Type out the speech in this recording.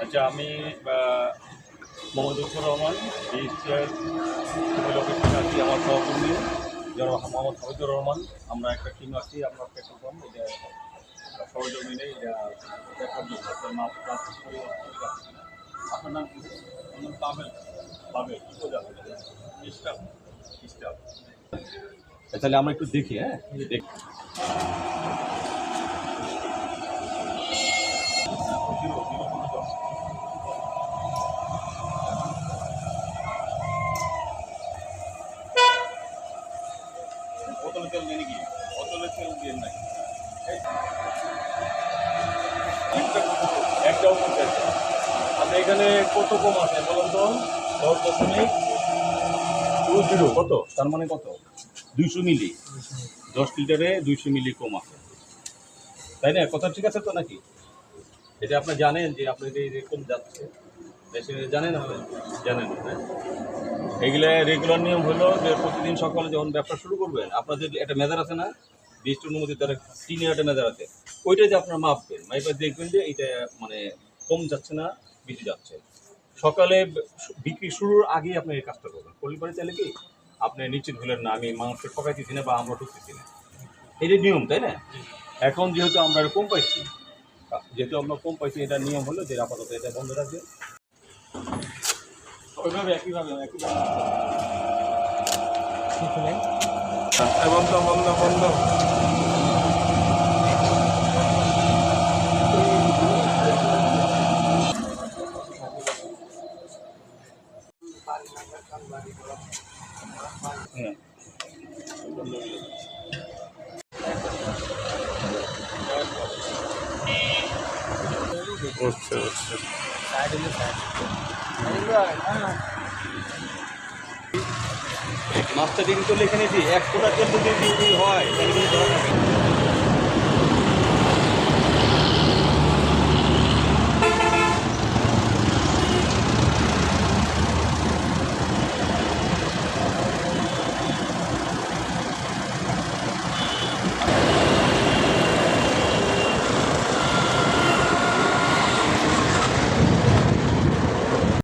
আচ্ছা আমি আহ, মোহাম্মদ রহমান লোকেশন আছি আমার সহকর্মী যারা মোহাম্মদ হাবিদুর রহমান। আমরা একটা টিম আছি আমরা পেট্রোল পাম্প এটা সরজমিনে এটা দেখার জন্য আপনার নাম নাম পাবেল সোজা স্টাফ স্টাফ তাহলে আমরা একটু দেখি হ্যাঁ? দেখি। বোতলে তেল দিয়ে নাকি বোতলে তেল দিয়ে নাই। একটাও করতে আপনি এখানে কত কম আছে বলুন তো? দশ দশমিক টু জিরো। কত? তার মানে কত? দুইশো মিলি। দশ লিটারে দুইশো মিলি কম আছে। তাই না? কথা ঠিক আছে তো নাকি? এটা আপনি জানেন যে আপনি যে এরকম যাচ্ছে। দেশে জানেন জানেন হ্যাঁ? রেগুলার নিয়ম হলো যে প্রতিদিন সকালে যখন ব্যবসা শুরু করবেন, আপনাদের একটা মেজার আছে না? বিশটি অনুমতি তার তিনে একটা মেজার আছে। ওইটা যে আপনারা মাপবেন, মাইপে দেখবেন যে এটা মানে কম যাচ্ছে না, বেশি যাচ্ছে। সকালে বিক্রি শুরুর আগেই আপনি এই কাজটা করবেন। করলে পরে কি? আপনি নিশ্চিত হলেন না, আমি মাংসকে ঠকাইতেছি না বা আমরা ঠকতেছি না। এটা নিয়ম, তাই না? এখন যেহেতু আমরা কম পাইছি, যেহেতু আমরা কম পাইছি, এটা নিয়ম হলো যে আপাতত এটা বন্ধ রাখবে ওইভাবে একইভাবে একইভাবে। বন্ধ বন্ধ বন্ধ। হ্যাঁ। বুঝছে মাছটা দিন করলে এখানে এক ফোটা তেল যদি হয় তাহলে কিন্তু।